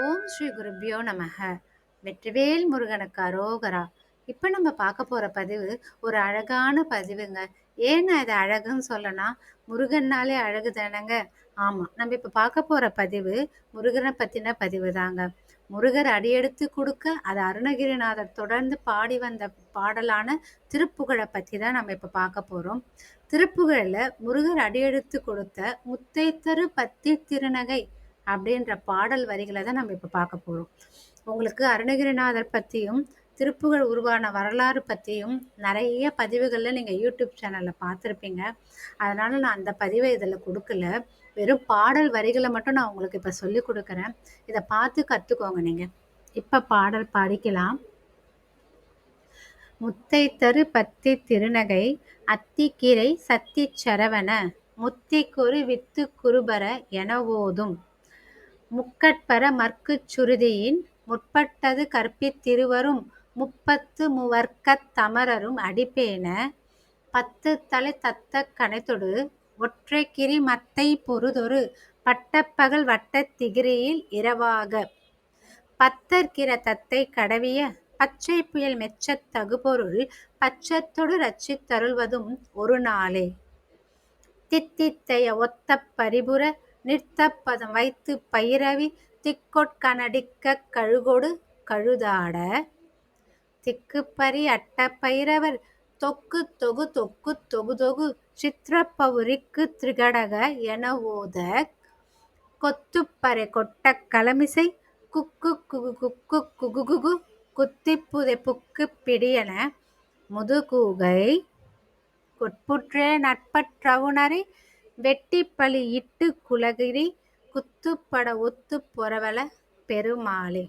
ஓம் ஸ்ரீ குருப்பியோ நமக. வெற்றிவேல் முருகனுக்கு அரோகரா. இப்போ நம்ம பார்க்க போகிற பதிவு ஒரு அழகான பதிவுங்க. ஏன் நான் இதை அழகுன்னு சொல்லனா முருகன்னாலே அழகு தானங்க? ஆமாம் நம்ம இப்போ பார்க்க போகிற பதிவு முருகனை பற்றின பதிவு தாங்க. முருகர் அடியெடுத்து கொடுக்க அது அருணகிரிநாதர் தொடர்ந்து பாடி வந்த பாடலான திருப்புகழை பற்றி தான் நம்ம இப்போ பார்க்க போகிறோம் திருப்புகழில் முருகர் அடியெடுத்து கொடுத்த முத்தைத்தரு பத்தி திருநகை அப்படின்ற பாடல் வரிகளை தான் நம்ம இப்போ பார்க்க போகிறோம் உங்களுக்கு அருணகிரிநாதர் பற்றியும் திருப்புகழ் உருவான வரலாறு பற்றியும் நிறைய பதிவுகளில் நீங்கள் யூடியூப் சேனலில் பார்த்துருப்பீங்க. அதனால் நான் அந்த பதிவை இதில் கொடுக்கல. வெறும் பாடல் வரிகளை மட்டும் நான் உங்களுக்கு இப்போ சொல்லி கொடுக்குறேன். இதை பார்த்து கற்றுக்கோங்க நீங்கள் இப்போ பாடல் படிக்கலாம். முத்தை தரு பத்தி திருநகை அத்திக்கீரை சத்தி சரவண முத்திக்குரு வித்து குருபர என ஓதும். முக்கட்பர மற்குச் சுருதியின் முற்பட்டது கற்பித்திருவரும் முப்பத்து முவர்க்கத் தமரரும் அடிப்பேன. பத்து தலை தத்த கணைத்தொடு ஒற்றை கிரி மத்தை பொருதொரு பட்டப்பகல் வட்டத் திகிரியில் இரவாக. பத்தர்கிற தத்தை கடவிய பச்சை புயல் மெச்சத் தகுபொருள் பச்சத்தொடு ரச்சித் தருள்வதும் ஒரு நாளே. தித்தித்தைய ஒத்த பரிபுர நிறுத்தப்பதம் வைத்து பயிரவி திக்கொட்கனடிக்க கழுகொடு கழுதாட. திக்குப்பரி அட்ட தொக்கு தொகு தொக்கு தொகு தொகு சித்திரப்பவுரிக்கு திரிகடக என ஓத கொத்துப்பறை கொட்ட களமிசை குக்கு குகு குக்கு குகு குகு குத்திப்புதை புக்கு பிடியன முதுகூகை. கொட்புற்றே நட்பற்றவுணரை வெட்டிப்பழி இட்டு குலகிரி குத்துப்பட ஒத்து பொறவல பெருமாளே.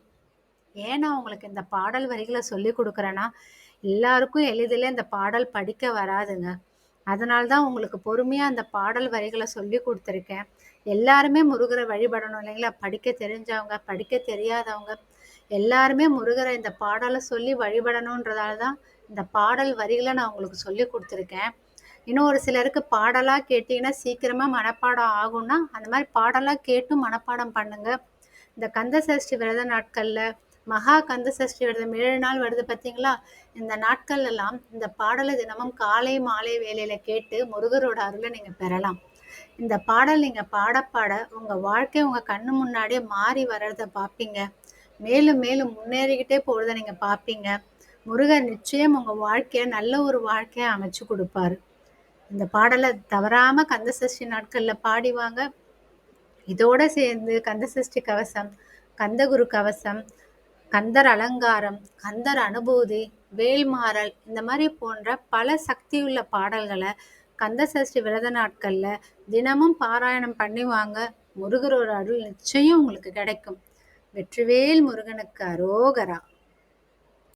ஏன்னா உங்களுக்கு இந்த பாடல் வரிகளை சொல்லி கொடுக்குறேன்னா எல்லாருக்கும் எளிதில் இந்த பாடல் படிக்க வராதுங்க. அதனால தான் உங்களுக்கு பொறுமையாக அந்த பாடல் வரிகளை சொல்லி கொடுத்துருக்கேன். எல்லாருமே முருகரை வழிபடணும் இல்லைங்களா? படிக்க தெரிஞ்சவங்க படிக்க தெரியாதவங்க எல்லாருமே முருகரை இந்த பாடலை சொல்லி வழிபடணுன்றதால தான் இந்த பாடல் வரிகளை நான் உங்களுக்கு சொல்லி கொடுத்துருக்கேன். இன்னும் ஒரு சிலருக்கு பாடலாக கேட்டிங்கன்னா சீக்கிரமாக மனப்பாடம் ஆகும்னா அந்த மாதிரி பாடலாக கேட்டும் மனப்பாடம் பண்ணுங்கள் இந்த கந்த சஷ்டி விரத நாட்களில் மகா கந்த சஷ்டி விரதம் ஏழு நாள் வருது பார்த்தீங்களா இந்த நாட்கள் எல்லாம் இந்த பாடலை தினமும் காலை மாலை வேலையில் கேட்டு முருகரோட அருளை நீங்கள் பெறலாம். இந்த பாடல் நீங்கள் பாட பாட உங்கள் வாழ்க்கை உங்கள் கண்ணு முன்னாடியே மாறி வர்றதை பார்ப்பீங்க மேலும் மேலும் முன்னேறிக்கிட்டே போகிறத நீங்கள் பார்ப்பீங்க முருகர் நிச்சயம் உங்கள் வாழ்க்கையை நல்ல ஒரு வாழ்க்கையை அமைச்சு கொடுப்பாரு. இந்த பாடலை தவறாமல் கந்தசஷ்டி நாட்களில் பாடிவாங்க. இதோட சேர்ந்து கந்தசஷ்டி கவசம் கந்தகுரு கவசம் கந்தர் அலங்காரம் கந்தர் அனுபூதி வேல்மாறல் இந்த மாதிரி போன்ற பல சக்தியுள்ள பாடல்களை கந்தசஷ்டி விரத நாட்களில் தினமும் பாராயணம் பண்ணிவாங்க முருகரோட அருள் நிச்சயம் உங்களுக்கு கிடைக்கும். வெற்றிவேல் முருகனுக்கு அரோகரா.